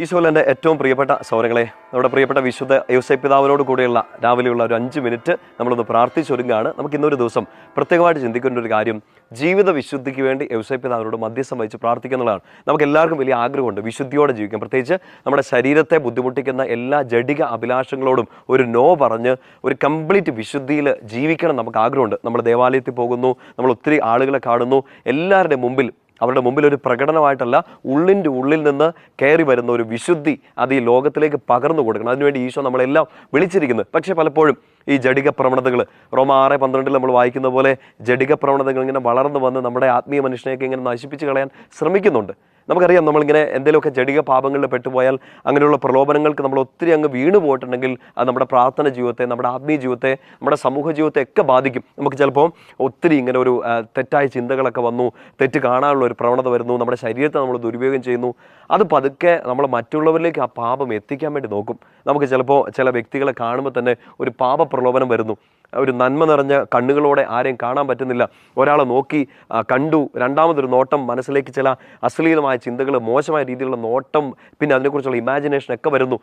ഈശോയിൽ എന്റെ ഏറ്റവും പ്രിയപ്പെട്ട സൗരങ്ങളെ നമ്മുടെ പ്രിയപ്പെട്ട വിശുദ്ധ യൂസൈ പിതാവിനോട് കൂടെയുള്ള രാവിലെയുള്ള ഒരു അഞ്ച് മിനിറ്റ് നമ്മളൊന്ന് പ്രാർത്ഥിച്ചൊരുങ്ങാണ് നമുക്ക് ഇന്നൊരു ദിവസം പ്രത്യേകമായിട്ട് ചിന്തിക്കേണ്ട ഒരു കാര്യം ജീവിത വിശുദ്ധിക്ക് വേണ്ടി യോസൈ പിതാവിനോട് മധ്യസ്ഥം വഹിച്ച് പ്രാർത്ഥിക്കുന്നതാണ്. നമുക്ക് എല്ലാവർക്കും വലിയ ആഗ്രഹമുണ്ട് വിശുദ്ധിയോടെ ജീവിക്കാം പ്രത്യേകിച്ച് നമ്മുടെ ശരീരത്തെ ബുദ്ധിമുട്ടിക്കുന്ന എല്ലാ ജഡിക അഭിലാഷങ്ങളോടും ഒരു നോ പറഞ്ഞ് ഒരു കംപ്ലീറ്റ് വിശുദ്ധിയിൽ ജീവിക്കണം നമുക്ക് ആഗ്രഹമുണ്ട്. നമ്മൾ ദേവാലയത്തിൽ പോകുന്നു നമ്മൾ ഒത്തിരി ആളുകളെ കാണുന്നു. എല്ലാവരുടെ മുമ്പിൽ അവരുടെ മുമ്പിൽ ഒരു പ്രകടനമായിട്ടല്ല ഉള്ളിന്റെ ഉള്ളിൽ നിന്ന് കയറി വരുന്ന ഒരു വിശുദ്ധി അത് ഈ ലോകത്തിലേക്ക് പകർന്നു കൊടുക്കണം. അതിനുവേണ്ടി ഈശോ നമ്മളെല്ലാം വിളിച്ചിരിക്കുന്നത് പക്ഷേ പലപ്പോഴും ഈ ജഡിക പ്രവണതകൾ റോമ ആറ് പന്ത്രണ്ടിൽ നമ്മൾ വായിക്കുന്ന പോലെ ജഡിക പ്രവണതകൾ ഇങ്ങനെ വളർന്നു വന്ന് നമ്മുടെ ആത്മീയ മനുഷ്യനെയൊക്കെ ഇങ്ങനെ നശിപ്പിച്ച് കളയാൻ ശ്രമിക്കുന്നുണ്ട്. നമുക്കറിയാം നമ്മളിങ്ങനെ എന്തെങ്കിലുമൊക്കെ ജടിക പാപങ്ങളിൽ പെട്ടുപോയാൽ അങ്ങനെയുള്ള പ്രലോഭനങ്ങൾക്ക് നമ്മൾ ഒത്തിരി അങ്ങ് വീണു പോയിട്ടുണ്ടെങ്കിൽ അത് നമ്മുടെ പ്രാർത്ഥന ജീവിതത്തെ നമ്മുടെ ആത്മീയ ജീവിതത്തെ നമ്മുടെ സമൂഹ ജീവിതത്തെ ഒക്കെ ബാധിക്കും. നമുക്ക് ചിലപ്പോൾ ഒത്തിരി ഇങ്ങനെ ഒരു തെറ്റായ ചിന്തകളൊക്കെ വന്നു തെറ്റ് കാണാനുള്ള ഒരു പ്രവണത വരുന്നു നമ്മുടെ ശരീരത്തെ നമ്മൾ ദുരുപയോഗം ചെയ്യുന്നു. അത് പതുക്കെ നമ്മൾ മറ്റുള്ളവരിലേക്ക് ആ പാപം എത്തിക്കാൻ വേണ്ടി നോക്കും. നമുക്ക് ചിലപ്പോൾ ചില വ്യക്തികളെ കാണുമ്പോൾ തന്നെ ഒരു പാപ പ്രലോഭനം വരുന്നു. ഒരു നന്മ നിറഞ്ഞ കണ്ണുകളോടെ ആരെയും കാണാൻ പറ്റുന്നില്ല. ഒരാളെ നോക്കി കണ്ടു. രണ്ടാമതൊരു നോട്ടം മനസ്സിലേക്ക് ചില അശ്ലീലമായ ചിന്തകൾ മോശമായ രീതിയിലുള്ള നോട്ടം പിന്നെ അതിനെക്കുറിച്ചുള്ള ഇമാജിനേഷൻ ഒക്കെ വരുന്നു.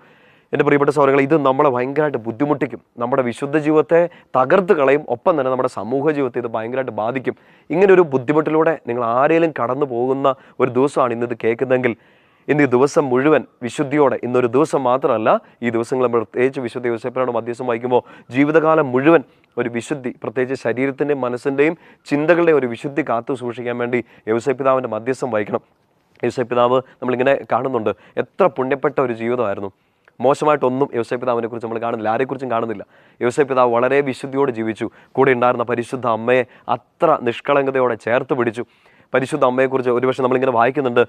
എന്റെ പ്രിയപ്പെട്ട സൗരങ്ങൾ ഇത് നമ്മളെ ഭയങ്കരമായിട്ട് ബുദ്ധിമുട്ടിക്കും. നമ്മുടെ വിശുദ്ധ ജീവിതത്തെ തകർത്ത് കളയും. ഒപ്പം തന്നെ നമ്മുടെ സമൂഹ ജീവിതത്തെ ഇത് ഭയങ്കരമായിട്ട് ബാധിക്കും. ഇങ്ങനെ ഒരു ബുദ്ധിമുട്ടിലൂടെ നിങ്ങൾ ആരെങ്കിലും കടന്നു പോകുന്ന ഒരു ദിവസമാണ് ഇന്നത് കേൾക്കുന്നതെങ്കിൽ ഇന്ന് ഈ ദിവസം മുഴുവൻ വിശുദ്ധിയോടെ ഇന്നൊരു ദിവസം മാത്രമല്ല ഈ ദിവസങ്ങൾ നമ്മൾ പ്രത്യേകിച്ച് വിശുദ്ധ യോസേപ്പിനോട് മധ്യസ്ഥം വായിക്കുമ്പോൾ ജീവിതകാലം മുഴുവൻ ഒരു വിശുദ്ധി പ്രത്യേകിച്ച് ശരീരത്തിന്റെയും മനസ്സിന്റെയും ചിന്തകളുടെയും ഒരു വിശുദ്ധി കാത്തു സൂക്ഷിക്കാൻ വേണ്ടി യോസേപ്പിതാവിന്റെ മധ്യസ്ഥം വായിക്കണം യോസേപ്പിതാവ് നമ്മളിങ്ങനെ കാണുന്നുണ്ട്. എത്ര പുണ്യപ്പെട്ട ഒരു ജീവിതമായിരുന്നു. മോശമായിട്ടൊന്നും യോസേപ്പ് പിതാവിനെ കുറിച്ച് നമ്മൾ കാണുന്നില്ല. ആരെക്കുറിച്ചും കാണുന്നില്ല. യോസേപ്പ് വളരെ വിശുദ്ധിയോടെ ജീവിച്ചു. കൂടെ ഉണ്ടായിരുന്ന പരിശുദ്ധ അമ്മയെ അത്ര നിഷ്കളങ്കതയോടെ ചേർത്ത് പിടിച്ചു. പരിശുദ്ധ അമ്മയെക്കുറിച്ച് ഒരുപക്ഷെ നമ്മളിങ്ങനെ വായിക്കുന്നുണ്ട്.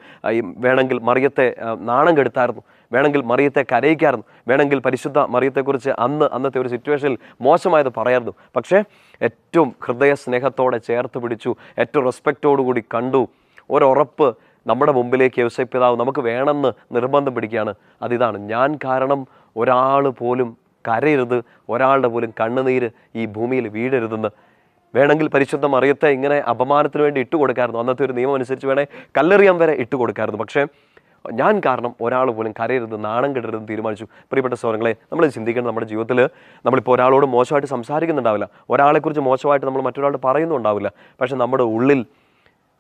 വേണമെങ്കിൽ മറിയത്തെ നാണം കെടുത്തായിരുന്നു. വേണമെങ്കിൽ മറിയത്തെ കരയിക്കായിരുന്നു. വേണമെങ്കിൽ പരിശുദ്ധ മറിയത്തെക്കുറിച്ച് അന്ന് അന്നത്തെ ഒരു സിറ്റുവേഷനിൽ മോശമായത് പറയായിരുന്നു. പക്ഷേ ഏറ്റവും ഹൃദയ സ്നേഹത്തോടെ ചേർത്ത് പിടിച്ചു. ഏറ്റവും റെസ്പെക്റ്റോടുകൂടി കണ്ടു. ഒരുറപ്പ് നമ്മുടെ മുമ്പിലേക്ക് യോസേപ്പ് പിതാവ് നമുക്ക് വേണമെന്ന് നിർബന്ധം പിടിക്കുകയാണ്. അതിതാണ് ഞാൻ കാരണം ഒരാൾ പോലും കരയരുത് ഒരാളുടെ പോലും കണ്ണുനീര് ഈ ഭൂമിയിൽ വീഴരുതെന്ന്. വേണമെങ്കിൽ പരിശുദ്ധ മറിയത്തെ ഇങ്ങനെ അപമാനത്തിന് വേണ്ടി ഇട്ട് കൊടുക്കായിരുന്നു. അന്നത്തെ ഒരു നിയമം അനുസരിച്ച് വേണേൽ കല്ലെറിയാൻ വരെ ഇട്ട് കൊടുക്കായിരുന്നു. പക്ഷേ ഞാൻ കാരണം ഒരാൾ പോലും കരയരുത് നാണം കെടരുതെന്ന് തീരുമാനിച്ചു. പ്രിയപ്പെട്ട സ്വരങ്ങളെ നമ്മൾ ചിന്തിക്കണം നമ്മുടെ ജീവിതത്തിൽ നമ്മളിപ്പോൾ ഒരാളോട് മോശമായിട്ട് സംസാരിക്കുന്നുണ്ടാവില്ല. ഒരാളെക്കുറിച്ച് മോശമായിട്ട് നമ്മൾ മറ്റൊരാളോട് പറയുന്നുണ്ടാവില്ല. പക്ഷെ നമ്മുടെ ഉള്ളിൽ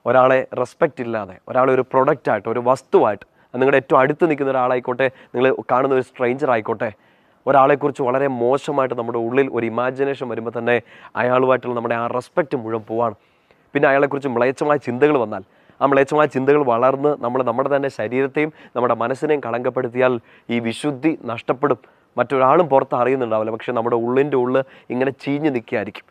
ഒരാളെ റെസ്പെക്റ്റ് ഇല്ലാതെ ഒരാളെ ഒരു പ്രൊഡക്റ്റായിട്ട് ഒരു വസ്തുവായിട്ട് നിങ്ങളുടെ ഏറ്റവും അടുത്ത് നിൽക്കുന്ന ഒരാളായിക്കോട്ടെ നിങ്ങൾ കാണുന്ന ഒരു സ്ട്രേഞ്ചർ ആയിക്കോട്ടെ ഒരാളെക്കുറിച്ച് വളരെ മോശമായിട്ട് നമ്മുടെ ഉള്ളിൽ ഒരു ഇമാജിനേഷൻ വരുമ്പോൾ തന്നെ അയാളുമായിട്ടുള്ള നമ്മുടെ ആ റെസ്പെക്റ്റ് മുഴുവൻ പോവാണ്. പിന്നെ അയാളെക്കുറിച്ച് മ്ലേച്ഛമായ ചിന്തകൾ വന്നാൽ ആ മ്ലേച്ഛമായ ചിന്തകൾ വളർന്ന് നമ്മൾ നമ്മുടെ തന്നെ ശരീരത്തെയും നമ്മുടെ മനസ്സിനെയും കളങ്കപ്പെടുത്തിയാൽ ഈ വിശുദ്ധി നഷ്ടപ്പെടും. മറ്റൊരാളും പുറത്ത് അറിയുന്നുണ്ടാവില്ല പക്ഷേ നമ്മുടെ ഉള്ളിന്റെ ഉള്ളിൽ ഇങ്ങനെ ചീഞ്ഞ് നിൽക്കുകയായിരിക്കും.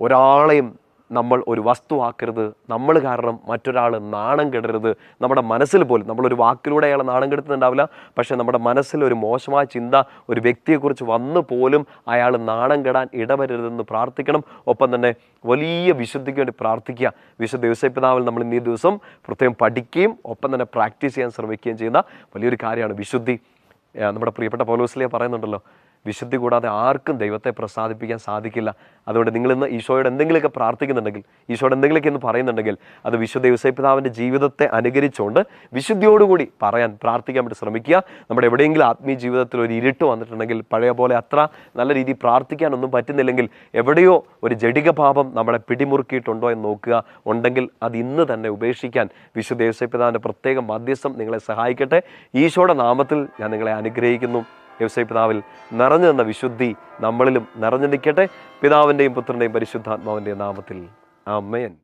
ഒരാളെയും നമ്മൾ ഒരു വസ്തു ആക്കരുത് നമ്മൾ കാരണം മറ്റൊരാൾ നാണം കെടരുത്. നമ്മുടെ മനസ്സിൽ പോലും നമ്മളൊരു വാക്കിലൂടെ അയാൾ നാണം കെടുത്തുന്നുണ്ടാവില്ല. പക്ഷേ നമ്മുടെ മനസ്സിൽ ഒരു മോശമായ ചിന്ത ഒരു വ്യക്തിയെക്കുറിച്ച് വന്നു പോലും അയാൾ നാണം കെടാൻ ഇടവരരുതെന്ന് പ്രാർത്ഥിക്കണം. ഒപ്പം തന്നെ വലിയ വിശുദ്ധിക്ക് വേണ്ടി പ്രാർത്ഥിക്കുക. വിശുദ്ധ ദേവസ്വപിതാവിൽ നമ്മൾ ഇന്നീ ദിവസം പ്രത്യേകം പഠിക്കുകയും ഒപ്പം തന്നെ പ്രാക്ടീസ് ചെയ്യാൻ ശ്രമിക്കുകയും ചെയ്യുന്ന വലിയൊരു കാര്യമാണ് വിശുദ്ധി. നമ്മുടെ പ്രിയപ്പെട്ട പോലീസിലേ പറയുന്നുണ്ടല്ലോ വിശുദ്ധി കൂടാതെ ആർക്കും ദൈവത്തെ പ്രസാദിപ്പിക്കാൻ സാധിക്കില്ല. അതുകൊണ്ട് നിങ്ങൾ ഇന്ന് ഈശോയോട് എന്തെങ്കിലുമൊക്കെ പ്രാർത്ഥിക്കുന്നുണ്ടെങ്കിൽ ഈശോയോട് എന്തെങ്കിലുമൊക്കെ ഇന്ന് പറയുന്നുണ്ടെങ്കിൽ അത് വിശുദ്ധ യുസൈപിതാവിന്റെ ജീവിതത്തെ അനുകരിച്ചുകൊണ്ട് വിശുദ്ധിയോടുകൂടി പറയാൻ പ്രാർത്ഥിക്കാൻ വേണ്ടി ശ്രമിക്കുക. നമ്മുടെ എവിടെയെങ്കിലും ആത്മീയ ജീവിതത്തിൽ ഒരു ഇരുട്ട് വന്നിട്ടുണ്ടെങ്കിൽ പഴയ പോലെ അത്ര നല്ല രീതിയിൽ പ്രാർത്ഥിക്കാനൊന്നും പറ്റുന്നില്ലെങ്കിൽ എവിടെയോ ഒരു ജടിക പാപം നമ്മളെ പിടിമുറുക്കിയിട്ടുണ്ടോ എന്ന് നോക്കുക. ഉണ്ടെങ്കിൽ അത് ഇന്ന് തന്നെ ഉപേക്ഷിക്കാൻ വിശുദ്ധ യുസൈപിതാവിന്റെ പ്രത്യേക മധ്യസ്ഥം നിങ്ങളെ സഹായിക്കട്ടെ. ഈശോയുടെ നാമത്തിൽ ഞാൻ നിങ്ങളെ അനുഗ്രഹിക്കുന്നു. യവസൈ പിതാവിൽ നിറഞ്ഞു നിന്ന വിശുദ്ധി നമ്മളിലും നിറഞ്ഞു നിൽക്കട്ടെ പിതാവിന്റെയും പുത്രന്റെയും പരിശുദ്ധാത്മാവിന്റെയും നാമത്തിൽ. ആമേൻ.